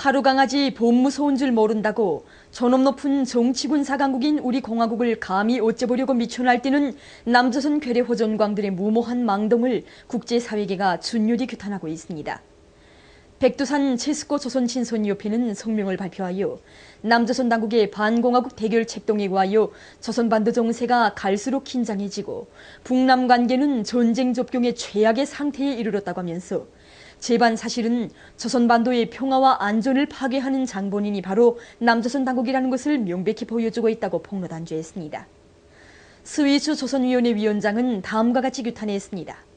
하루 강아지 봄 무서운 줄 모른다고 존엄 높은 정치군 사강국인 우리 공화국을 감히 어째보려고 미쳐 날뛰는 남조선 괴뢰 호전광들의 무모한 망동을 국제사회계가 준율이 규탄하고 있습니다. 백두산 체스코 조선친선위협회는 성명을 발표하여 남조선 당국의 반공화국 대결 책동에 관하여 조선 반도 정세가 갈수록 긴장해지고 북남 관계는 전쟁 접경의 최악의 상태에 이르렀다고 하면서 제반 사실은 조선 반도의 평화와 안전을 파괴하는 장본인이 바로 남조선 당국이라는 것을 명백히 보여주고 있다고 폭로단죄했습니다. 스위스 조선위원회 위원장은 다음과 같이 규탄했습니다.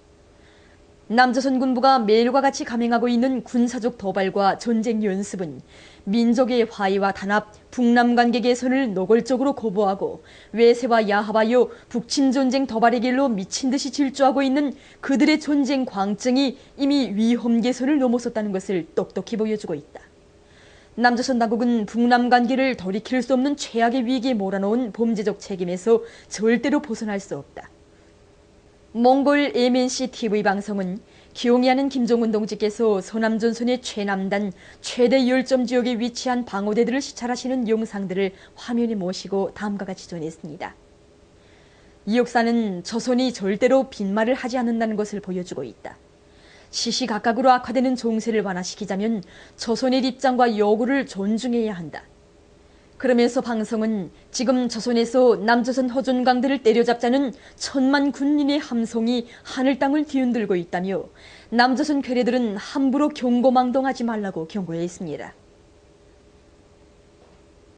남조선 군부가 매일과 같이 감행하고 있는 군사적 도발과 전쟁 연습은 민족의 화해와 단합, 북남 관계 개선을 노골적으로 거부하고 외세와 야합하여 북친 전쟁 도발의 길로 미친 듯이 질주하고 있는 그들의 전쟁 광증이 이미 위험 개선을 넘어섰다는 것을 똑똑히 보여주고 있다. 남조선 당국은 북남 관계를 돌이킬 수 없는 최악의 위기에 몰아넣은 범죄적 책임에서 절대로 벗어날 수 없다. 몽골 MNC TV 방송은 기용이하는 김정은 동지께서 서남전선의 최남단 최대 열점 지역에 위치한 방어대들을 시찰하시는 영상들을 화면에 모시고 다음과 같이 전했습니다. 이 역사는 조선이 절대로 빈말을 하지 않는다는 것을 보여주고 있다. 시시각각으로 악화되는 정세를 완화시키자면 조선의 입장과 요구를 존중해야 한다. 그러면서 방송은 지금 조선에서 남조선 허전강들을 때려잡자는 천만 군인의 함성이 하늘 땅을 뒤흔들고 있다며 남조선 괴뢰들은 함부로 경고망동하지 말라고 경고했습니다.